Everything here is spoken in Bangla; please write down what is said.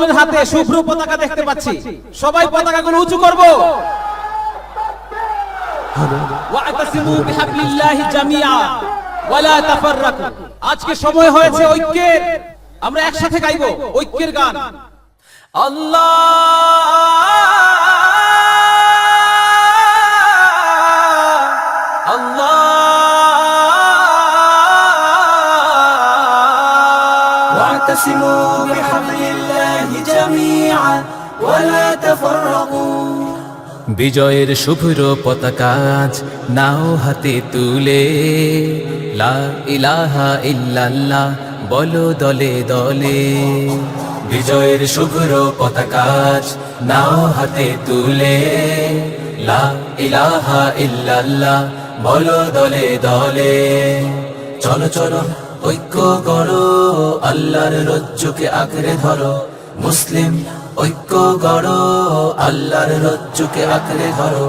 হাতে শুভ্র পতাকা দেখতে পাচ্ছি। সবাই পতাকাগুলো উঁচু করব। আজকে সময় হয়েছে ঐক্যের। আমরা একসাথে গাইবো, ঐক্যের গান। আল্লাহ واعتصموا بحبل الله جميعا ولا تفرقوا বিজয়ের শুভ্র পতাকাজ নাও হাতে তুলে লা ইলাহা ইল্লাল্লাহ বলো দলে দলে বিজয়ের শুভ্র পতাকাজ নাও হাতে তুলে লা ইলাহা ইল্লাল্লাহ বলো দলে দলে চলো চলো ঐক্য করো আল্লাহর রজ্জুকে আঁকড়ে ধরো। মুসলিম ঐক্য গড়ো আল্লাহর রজ্জুকে আঁকড়ে ধরো।